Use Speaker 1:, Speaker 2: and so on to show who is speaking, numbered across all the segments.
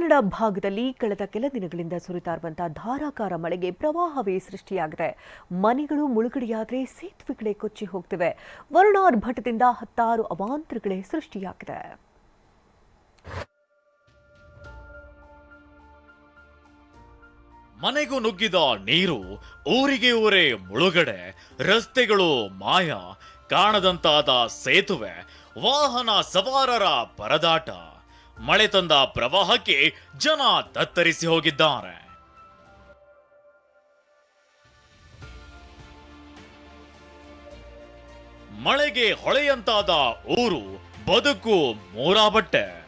Speaker 1: ಕನ್ನಡ ಭಾಗದಲ್ಲಿ ಕಳೆದ ಕೆಲ ದಿನಗಳಿಂದ ಸುರಿತಾ ಧಾರಾಕಾರ ಮಳೆಗೆ ಪ್ರವಾಹವೇ ಸೃಷ್ಟಿಯಾಗಿದೆ. ಮನೆಗಳು ಮುಳುಗಡೆಯಾದರೆ ಸೇತುವೆಗಳೇ ಕೊಚ್ಚಿ ಹೋಗ್ತಿವೆ. ವರುಣಾರ್ಭಟದಿಂದ ಹತ್ತಾರು ಅವಾಂತರಗಳೇ ಸೃಷ್ಟಿಯಾಗಿದೆ.
Speaker 2: ಮನೆಗೂ ನುಗ್ಗಿದ ನೀರು, ಊರಿಗೆ ಊರೇ ಮುಳುಗಡೆ, ರಸ್ತೆಗಳು ಮಾಯ, ಕಾಣದಂತಾದ ಸೇತುವೆ, ವಾಹನ ಸವಾರರ ಪರದಾಟ. ಮಳೆ ತಂದ ಪ್ರವಾಹಕ್ಕೆ ಜನ ತತ್ತರಿಸಿ ಹೋಗಿದ್ದಾರೆ. ಮಳೆಗೆ ಹೊಳೆಯಂತಾದ ಊರು ಬದುಕು ಮೂರಾಬಟ್ಟೆ.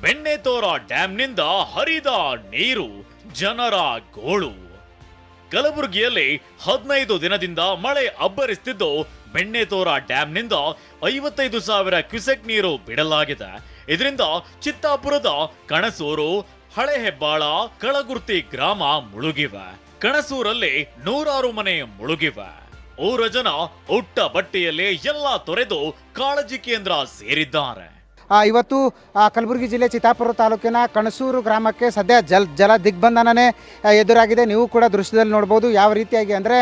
Speaker 2: ಬೆಣ್ಣೆತೋರ ಡ್ಯಾಂನಿಂದ ಹರಿದ ನೀರು ಜನರ ಗೋಳು. ಕಲಬುರಗಿಯಲ್ಲಿ ಹದಿನೈದು ದಿನದಿಂದ ಮಳೆ ಅಬ್ಬರಿಸುತ್ತಿದ್ದು ಬೆಣ್ಣೆತೋರ ಡ್ಯಾಂನಿಂದ ಐವತ್ತೈದು ಸಾವಿರ ಕ್ಯುಸೆಕ್ ನೀರು ಬಿಡಲಾಗಿದೆ. ಇದರಿಂದ ಚಿತ್ತಾಪುರದ ಕಣಸೂರು ಹಳೆ ಹೆಬ್ಬಾಳ ಕಳಗುರ್ತಿ ಗ್ರಾಮ ಮುಳುಗಿವೆ. ಕಣಸೂರಲ್ಲಿ ನೂರಾರು ಮನೆ ಮುಳುಗಿವೆ. ಊರ ಜನ ಉಟ್ಟ ಬಟ್ಟೆಯಲ್ಲಿ ಎಲ್ಲ ತೊರೆದು ಕಾಳಜಿ ಕೇಂದ್ರ ಸೇರಿದ್ದಾರೆ.
Speaker 3: ಇವತ್ತು ಕಲಬುರಗಿ ಜಿಲ್ಲೆ ಚಿತ್ತಾಪುರ ತಾಲೂಕಿನ ಕಣಸೂರು ಗ್ರಾಮಕ್ಕೆ ಸದ್ಯ ಜಲ್, ಜಲ ದಿಗ್ಬಂಧನನೇ ಎದುರಾಗಿದೆ. ನೀವು ಕೂಡ ದೃಶ್ಯದಲ್ಲಿ ನೋಡ್ಬೋದು ಯಾವ ರೀತಿಯಾಗಿ ಅಂದರೆ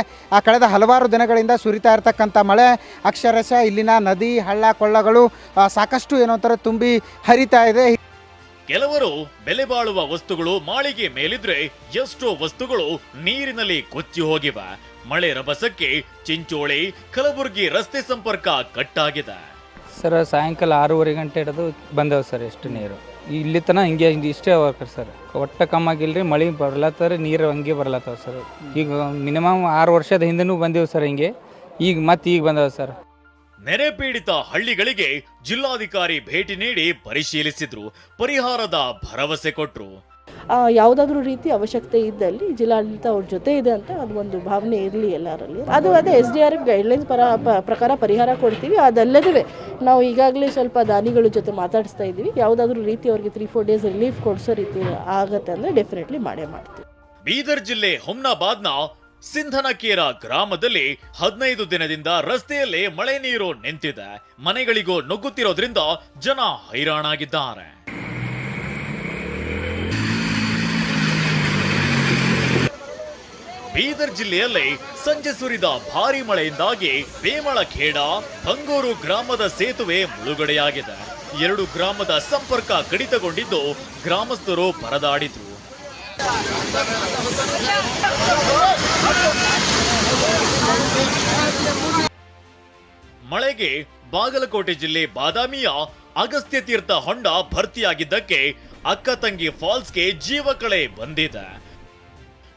Speaker 3: ಕಳೆದ ಹಲವಾರು ದಿನಗಳಿಂದ ಸುರಿತಾ ಇರತಕ್ಕಂಥ ಮಳೆ, ಅಕ್ಷರಶಃ ಇಲ್ಲಿನ ನದಿ, ಹಳ್ಳ, ಕೊಳ್ಳಗಳು ಸಾಕಷ್ಟು ಏನೋ ಥರ ತುಂಬಿ ಹರಿತಾ ಇದೆ.
Speaker 2: ಕೆಲವರು ಬೆಲೆ ಬಾಳುವ ವಸ್ತುಗಳು ಮಾಳಿಗೆ ಮೇಲಿದ್ರೆ ಎಷ್ಟೋ ವಸ್ತುಗಳು ನೀರಿನಲ್ಲಿ ಕೊಚ್ಚಿ ಹೋಗಿವೆ. ಮಳೆ ರಭಸಕ್ಕೆ ಚಿಂಚೋಳಿ, ಕಲಬುರಗಿ ರಸ್ತೆ ಸಂಪರ್ಕ ಕಟ್ಟಾಗಿದೆ.
Speaker 4: ಸರ್, ಸಾಯಂಕಾಲ ಆರೂವರೆ ಗಂಟೆ ಹಿಡಿದು ಬಂದವು ಸರ್ ಎಷ್ಟು ನೀರು. ಇಲ್ಲಿ ತನಕ ಹಿಂಗೆ ಇಷ್ಟೇ ವರ್ಕರ್ ಸರ್. ಒಟ್ಟ ಕಮ್ಮಾಗಿಲ್ರಿ ಮಳೆ ಬರ್ಲತ್ತರ ನೀರು ಹಂಗೆ ಬರ್ಲತ್ತವ ಸರ್. ಈಗ ಮಿನಿಮಮ್ ಆರು ವರ್ಷದ ಹಿಂದೆನೂ ಬಂದೆವು ಸರ್ ಹಿಂಗೆ. ಈಗ ಮತ್ತೆ ಈಗ ಬಂದವ ಸರ್.
Speaker 2: ನೆರೆ ಪೀಡಿತ ಹಳ್ಳಿಗಳಿಗೆ ಜಿಲ್ಲಾಧಿಕಾರಿ ಭೇಟಿ ನೀಡಿ ಪರಿಶೀಲಿಸಿದ್ರು, ಪರಿಹಾರದ ಭರವಸೆ ಕೊಟ್ರು.
Speaker 5: ಯಾವುದಾದ್ರೂ ರೀತಿ ಅವಶ್ಯಕತೆ ಇದ್ದಲ್ಲಿ ಜಿಲ್ಲಾಡಳಿತ ಅವ್ರ ಜೊತೆ ಇದೆ ಅಂತ ಅದು ಒಂದು ಭಾವನೆ ಇರಲಿ ಎಲ್ಲರಲ್ಲಿ ಅದು ಅದೇ S D R F guidelines ಪರ ಪ್ರಕಾರ ಪರಿಹಾರ ಕೊಡ್ತೀವಿ. ಅದಲ್ಲದೆ ನಾವು ಈಗಾಗಲೇ ಸ್ವಲ್ಪ ದಾನಿಗಳ ಜೊತೆ ಮಾತಾಡಿಸ್ತಾ ಇದ್ದೀವಿ. ಯಾವುದಾದ್ರೂ ರೀತಿ ಅವ್ರಿಗೆ ತ್ರೀ ಫೋರ್ ಡೇಸ್ ರಿಲೀಫ್ ಕೊಡಿಸೋ ರೀತಿ ಆಗತ್ತೆ ಅಂದರೆ ಡೆಫಿನೆಟ್ಲಿ ಮಾಡೇ ಮಾಡ್ತೀವಿ.
Speaker 2: ಬೀದರ್ ಜಿಲ್ಲೆ ಹುಮ್ನಾಬಾದ್ನ ಸಿಂಧನಕೇರ ಗ್ರಾಮದಲ್ಲಿ ಹದಿನೈದು ದಿನದಿಂದ ರಸ್ತೆಯಲ್ಲೇ ಮಳೆ ನೀರು ನಿಂತಿದೆ. ಮನೆಗಳಿಗೂ ನುಗ್ಗುತ್ತಿರೋದ್ರಿಂದ ಜನ ಹೈರಾಣಾಗಿದ್ದಾರೆ. ಬೀದರ್ ಜಿಲ್ಲೆಯಲ್ಲಿ ಸಂಜೆ ಸುರಿದ ಭಾರಿ ಮಳೆಯಿಂದಾಗಿ ಬೇಮಳಖೇಡ ಹಂಗೂರು ಗ್ರಾಮದ ಸೇತುವೆ ಮುಳುಗಡೆಯಾಗಿದೆ. ಎರಡು ಗ್ರಾಮದ ಸಂಪರ್ಕ ಕಡಿತಗೊಂಡಿದ್ದು ಗ್ರಾಮಸ್ಥರು ಪರದಾಡಿದ್ರು. ಮಳೆಗೆ ಬಾಗಲಕೋಟೆ ಜಿಲ್ಲೆ ಬಾದಾಮಿಯ ಅಗಸ್ತ್ಯ ತೀರ್ಥ ಹೊಂಡ ಭರ್ತಿಯಾಗಿದ್ದಕ್ಕೆ ಅಕ್ಕ ತಂಗಿ ಫಾಲ್ಸ್ಗೆ ಜೀವಕಳೆ ಬಂದಿದೆ.